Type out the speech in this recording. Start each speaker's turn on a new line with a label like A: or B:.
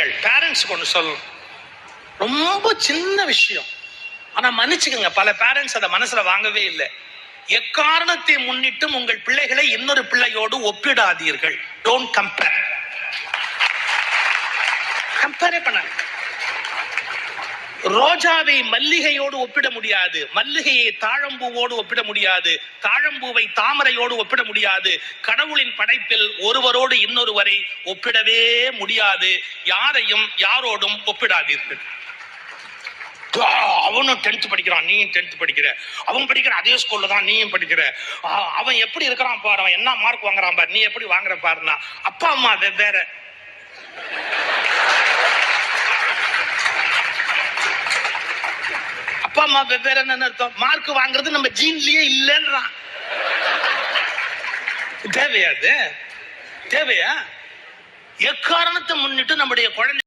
A: கேளுங்கள் பேரண்ட்ஸுக்கு ஒன்று சொல்லணும். ரொம்ப சின்ன விஷயம். ஆனால் மன்னிச்சுக்கோங்க பல பேரண்ட்ஸ் அதை மனசில் வாங்கவே இல்லை. எக்காரணத்தை முன்னிட்டும் உங்கள் பிள்ளைகளை இன்னொரு பிள்ளையோடு ஒப்பிடாதீர்கள். டோன்ட் கம்பேர் கம்பேரே பண்ண ரோஜாவை மல்லிகையோடு ஒப்பிட முடியாது. மல்லிகையை தாழம்பூவோடு ஒப்பிட முடியாது. தாழம்பூவை தாமரையோடு ஒப்பிட முடியாது. கடவுளின் படைப்பில் ஒருவரோடு இன்னொருவரை ஒப்பிடவே முடியாது. யாரையும் யாரோடும் ஒப்பிடாதீர்கள். அவனும் டென்த் படிக்கிறான் நீயும் டென்த் படிக்கிற. அவன் படிக்கிற அதே ஸ்கூல்ல தான் நீயும் படிக்கிற. அவன் எப்படி இருக்கிறான் பாரு? அவன் என்ன மார்க் வாங்குறான் பாரு? நீ எப்படி வாங்குற பாருன்னா அப்பா அம்மா வேற அப்பா அம்மா வெவ்வேறு என்ன அர்த்தம் மார்க் வாங்குறது நம்ம ஜீன்லயே இல்லைன்றான். தேவையா அது? தேவையா? எக்காரணத்தை முன்னிட்டு நம்முடைய குழந்தை